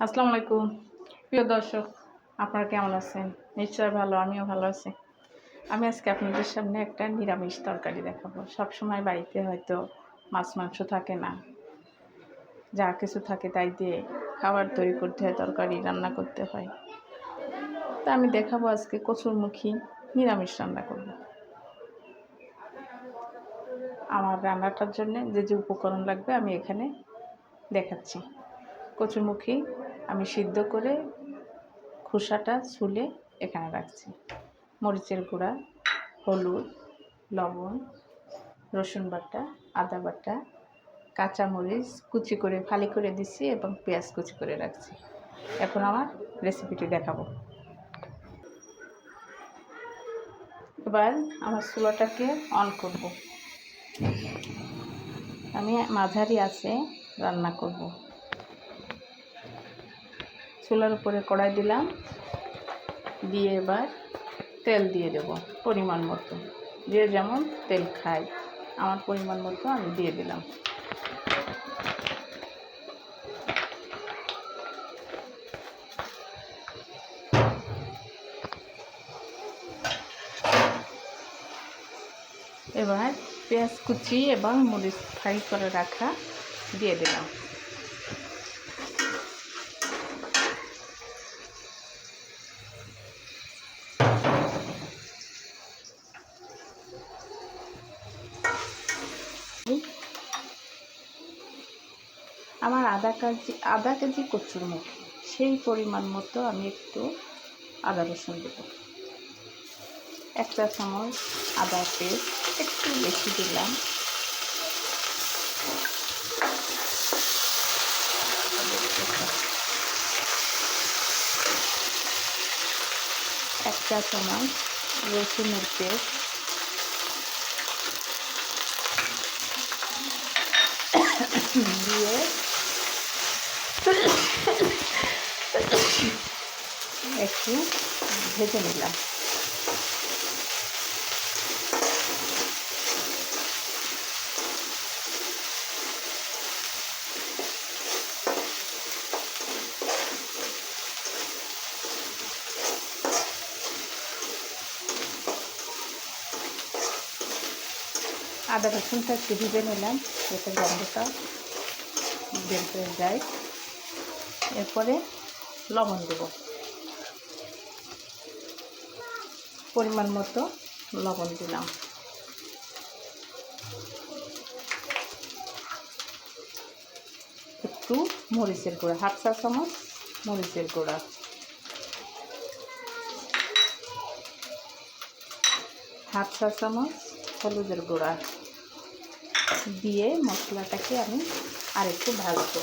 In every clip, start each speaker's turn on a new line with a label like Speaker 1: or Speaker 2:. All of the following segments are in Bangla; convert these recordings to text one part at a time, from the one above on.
Speaker 1: আসসালামু আলাইকুম। প্রিয় দর্শক, আপনারা কেমন আছেন? নিশ্চয় ভালো, আমিও ভালো আছি। আমি আজকে আপনাদের সামনে একটা নিরামিষ তরকারি দেখাবো। সব সময় বাড়িতে হয়তো মাছ, মাংস থাকে না। যা কিছু থাকে তাই দিয়ে খাবার তৈরি করতে হয়, তরকারি রান্না করতে হয়। তা আমি দেখাবো আজকে কচুরমুখী নিরামিষ রান্না করব। আমার রান্নাটার জন্য যে যে উপকরণ লাগবে আমি এখানে দেখাচ্ছি। কচুরমুখী আমি সিদ্ধ করে খোসাটা ছুলে এখানে রাখছি। মরিচের গুঁড়া, হলুদ, লবণ, রসুন বাটা, আদা বাটা, কাঁচামরিচ কুচি করে, ফালি করে দিছি এবং পেঁয়াজ কুচি করে রাখছি। এখন আমার রেসিপিটি দেখাবো। এবার আমার চুলাটাকে অন করব। আমি মাঝারি আছে, রান্না করব। চুলার উপরে কড়াই দিলাম। দিয়ে এবার তেল দিয়ে দেব পরিমাণ মতো। যে যেমন তেল খায়, আমার পরিমাণ মতো আমি দিয়ে দিলাম। এবার পেঁয়াজ কুচি এবং মরিচ ফ্রাই করে রাখা দিয়ে দিলাম। আমার আধা কেজি আধা কেজি কচুর মুখি। সেই পরিমাণ মতো আমি একটু আদা রসুন দেব। একটা চামচ আদা পেস্ট একটু বেশি দিলাম। একটা চামচ রসুনের পেস্ট। দিয়ে একটু ভেজে নিলাম। আদা রসুনটা একটু ভেজে নিলাম, যাতে গন্ধটা বের হয়ে যায়। এরপরে লবণ দেব। পরিমাণ মতো লবণ দিলাম। একটু মরিচের গুঁড়া, হাফ চা চামচ মরিচের গুঁড়া। হাফ চা চামচ হলুদের গুঁড়া দিয়ে মশলাটাকে আমি আরেকটু ভাজবো।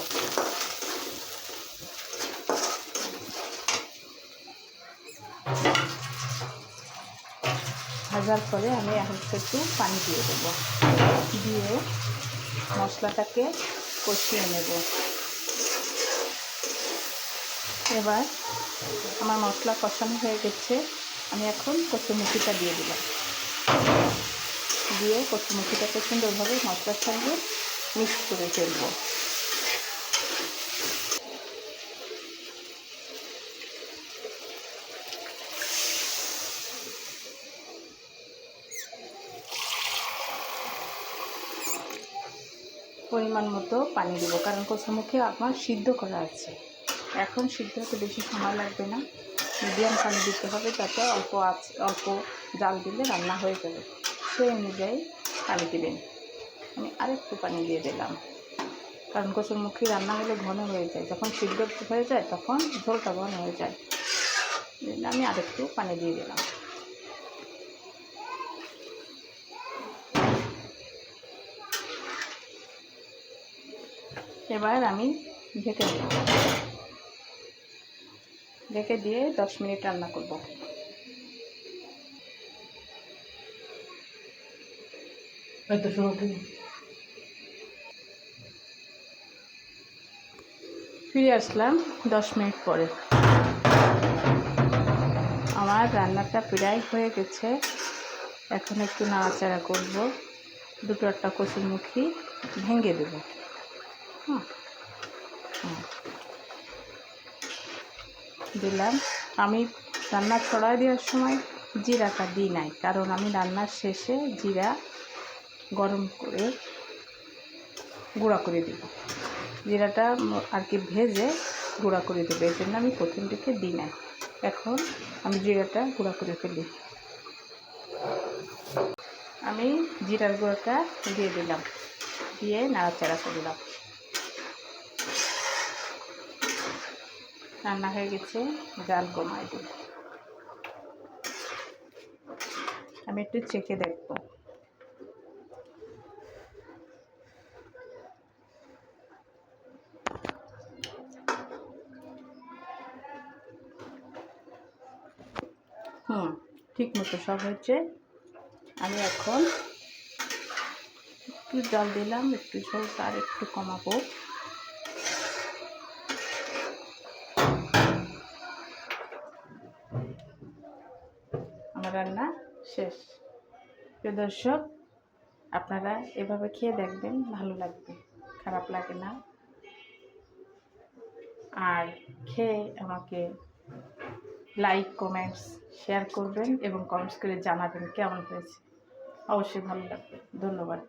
Speaker 1: ভাজার পরে আমি এখন একটু পানি দিয়ে দেবো। দিয়ে মশলাটাকে কষিয়ে নেব। এবার আমার মশলা কষানো হয়ে গেছে। আমি এখন কচুমুখিটা দিয়ে দিলাম। দিয়ে কচুমুখিটাকে সুন্দরভাবে মশলার সঙ্গে মিক্স করে ফেলব। পরিমাণ মতো পানি দেবো, কারণ কচুমুখে আমার সিদ্ধ করা আছে। এখন সিদ্ধ হতে বেশি সময় লাগবে না। মিডিয়াম পানি দিতে হবে তাতে অল্প আছে অল্প জাল দিলে রান্না হয়ে যাবে। সেই অনুযায়ী পানি দেবেন। আমি আরেকটু পানি দিয়ে দিলাম। কারণ কচুরমুখী রান্না হলে ঘন হয়ে যায়। যখন সিদ্ধ হয়ে যায় তখন ঝোলটা ঘন হয়ে যায়। আমি আরেকটু পানি দিয়ে দিলাম। এবার আমি ঢেকে দেব। ঢেকে দিয়ে দশ মিনিট রান্না করব। ফিরে আসলাম দশ মিনিট পরে। আমার রান্নাটা প্রায় হয়ে গেছে। এখন একটু নাড়াচাড়া করব। দুটো একটা কচুরমুখী ভেঙে দেবো। দিলাম। আমি রান্না ছড়াই দেওয়ার সময় জিরাটা দিই নাই, কারণ আমি রান্নার শেষে জিরা গরম করে গুঁড়া করে দিব। জিরাটা আর কি ভেজে গুঁড়া করে দেবো, এই জন্য আমি প্রথম দিকে দিই নাই। এখন আমি জিরাটা গুঁড়া করে ফেলি। আমি জিরার গুঁড়োটা দিয়ে দিলাম, দিয়ে নাড়াচাড়া করলাম রান্না হয়ে গেছে, জাল কমাই দিই। আমি একটু চেখে দেখব। হুম, ঠিক মতো সব হয়েছে। আমি এখন একটু জল দিলাম, একটু ঝোলটা আর একটু কমাবো। রান্না শেষ। প্রিয় দর্শক, আপনারা এভাবে খেয়ে দেখবেন, ভালো লাগবে, খারাপ লাগে না। আর খেয়ে আমাকে লাইক কমেন্টস শেয়ার করবেন এবং কমেন্টস করে জানাবেন কেমন হয়েছে। অবশ্যই ভালো লাগবে। ধন্যবাদ।